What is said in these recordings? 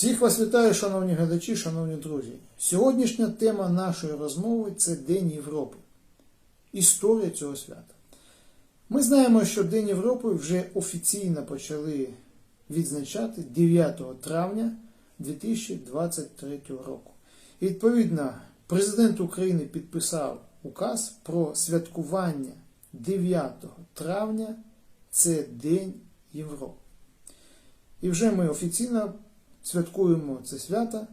Всіх вас вітаю, шановні глядачі, шановні друзі. Сьогоднішня тема нашої розмови це День Європи. Історія цього свята. Ми знаємо, що День Європи вже офіційно почали відзначати 9 травня 2023 року. І відповідно, президент України підписав указ про святкування 9 травня це День Європи. І вже ми офіційно святкуємо це свято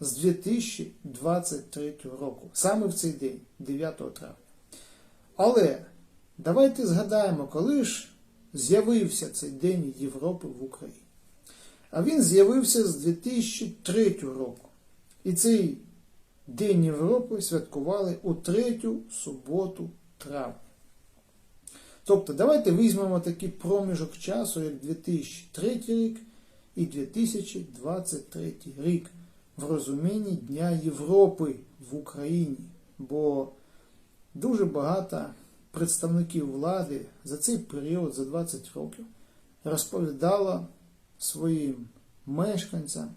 з 2023 року, саме в цей день, 9 травня. Але давайте згадаємо, коли ж з'явився цей День Європи в Україні. А він з'явився з 2003 року. І цей День Європи святкували у третю суботу травня. Тобто, давайте візьмемо такий проміжок часу, як 2003 рік і 2023 рік в розумінні Дня Європи в Україні. Бо дуже багато представників влади за цей період, за 20 років, розповідало своїм мешканцям,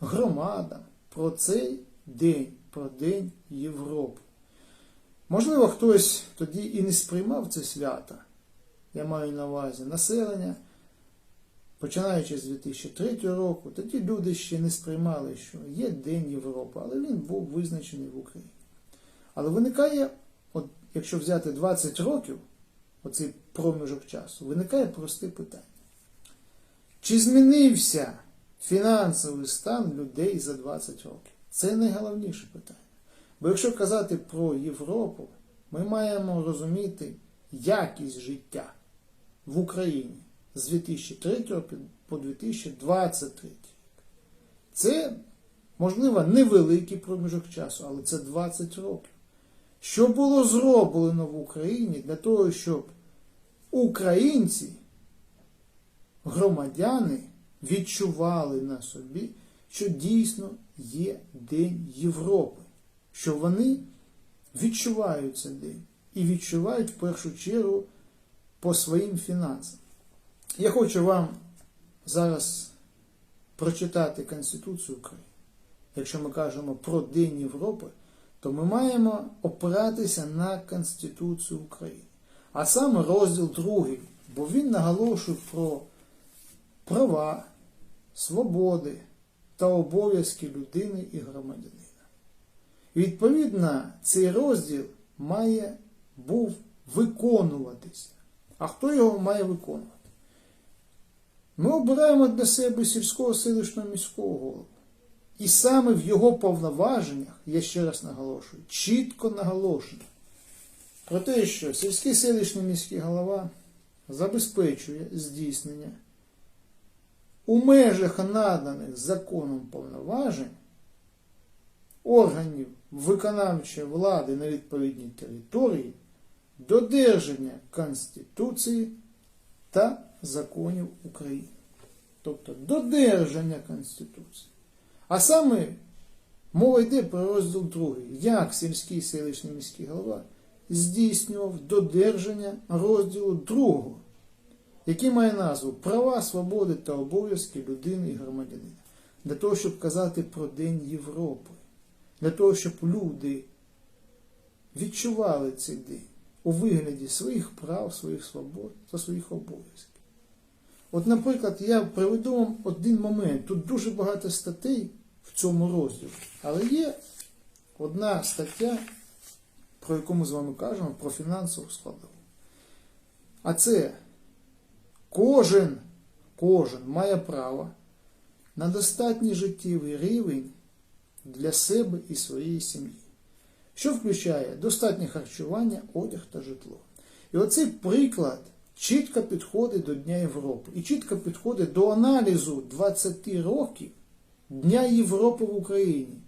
громадам про цей день, про День Європи. Можливо, хтось тоді і не сприймав це свято. Я маю на увазі населення. Починаючи з 2003 року, тоді люди ще не сприймали, що є День Європи, але він був визначений в Україні. Але виникає, от якщо взяти 20 років, оцей проміжок часу, виникає просте питання. Чи змінився фінансовий стан людей за 20 років? Це найголовніше питання. Бо якщо казати про Європу, ми маємо розуміти якість життя в Україні з 2003 по 2023 рік. Це, можливо, невеликий проміжок часу, але це 20 років. Що було зроблено в Україні для того, щоб українці, громадяни відчували на собі, що дійсно є День Європи, що вони відчувають цей день і відчувають в першу чергу по своїм фінансам. Я хочу вам зараз прочитати Конституцію України. Якщо ми кажемо про День Європи, то ми маємо опиратися на Конституцію України. А саме розділ 2, бо він наголошує про права, свободи та обов'язки людини і громадянина. Відповідно, цей розділ має був виконуватися. А хто його має виконувати? Ми обираємо для себе сільського селищного міського голову. І саме в його повноваженнях, я ще раз наголошую, чітко наголошено про те, що сільський селищний міський голова забезпечує здійснення у межах наданих законом повноважень органів виконавчої влади на відповідній території додержання Конституції та законів України. Тобто додержання Конституції. А саме мова йде про розділ 2. Як сільський селищний міський голова здійснював додержання розділу 2, який має назву Права, свободи та обов'язки людини і громадянина. Для того, щоб казати про День Європи. Для того, щоб люди відчували цей день у вигляді своїх прав, своїх свобод та своїх обов'язків. От, наприклад, я приведу вам один момент. Тут дуже багато статей в цьому розділі, але є одна стаття, про яку ми з вами кажемо, про фінансову складову. А це кожен, кожен має право на достатній життєвий рівень для себе і своєї сім'ї, що включає достатнє харчування, одяг та житло. І оцей приклад чітко підходить до Дня Європи і чітко підходить до аналізу 20 років Дня Європи в Україні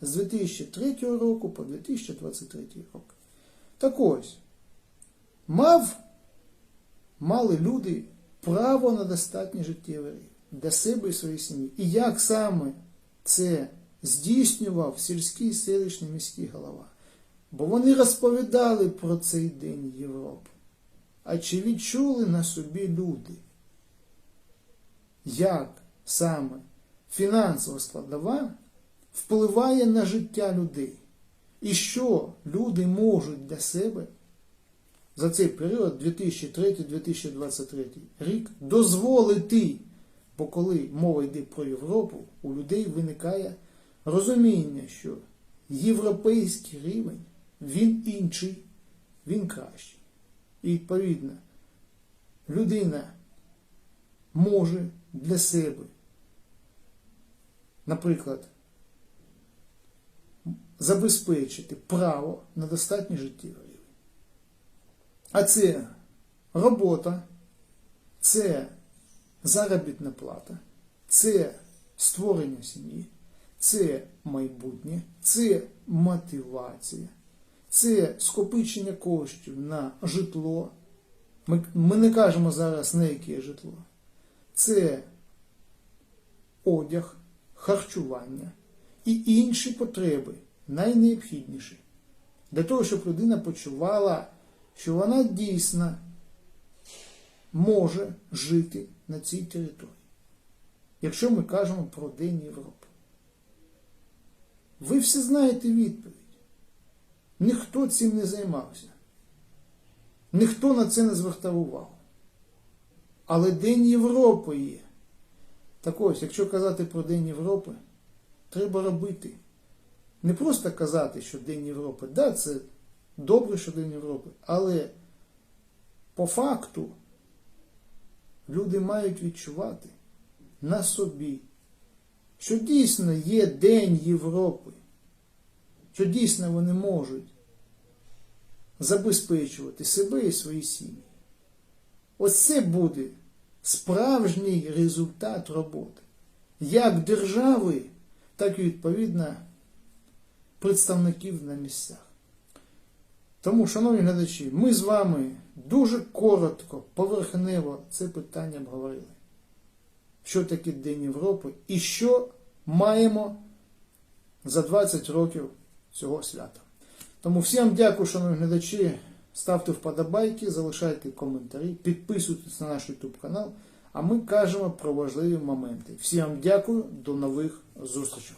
з 2003 року по 2023 рік. Так ось, мав, мали люди право на достатній життєвий для себе і своєї сім'ї. І як саме це здійснював сільський селищний міський голова? Бо вони розповідали про цей День Європи. А чи відчули на собі люди, як саме фінансова складова впливає на життя людей. І що люди можуть для себе за цей період 2003-2023 рік дозволити, бо коли мова йде про Європу, у людей виникає розуміння, що європейський рівень він інший, він кращий. І відповідно, людина може для себе, наприклад, забезпечити право на достатній життєвий. А це робота, це заробітна плата, це створення сім'ї, це майбутнє, це мотивація, це скопичення коштів на житло. Ми, ми не кажемо зараз на яке житло. Це одяг, харчування і інші потреби, найнеобхідніші, для того, щоб людина почувала, що вона дійсно може жити на цій території. Якщо ми кажемо про День Європи. Ви всі знаєте відповідь. Ніхто цим не займався. Ніхто на це не звертав увагу. Але День Європи є. Так ось, якщо казати про День Європи, треба робити. Не просто казати, що День Європи, да, це добре, що День Європи, але по факту люди мають відчувати на собі, що дійсно є День Європи, що дійсно вони можуть забезпечувати себе і свої сім'ї. Ось це буде справжній результат роботи. Як держави, так і відповідно представників на місцях. Тому, шановні глядачі, ми з вами дуже коротко, поверхнево це питання обговорили. Що таке День Європи і що маємо за 20 років цього свята. Тому всім дякую, шановні глядачі. Ставте вподобайки, залишайте коментарі, підписуйтесь на наш YouTube канал. А ми кажемо про важливі моменти. Всім дякую, до нових зустрічей.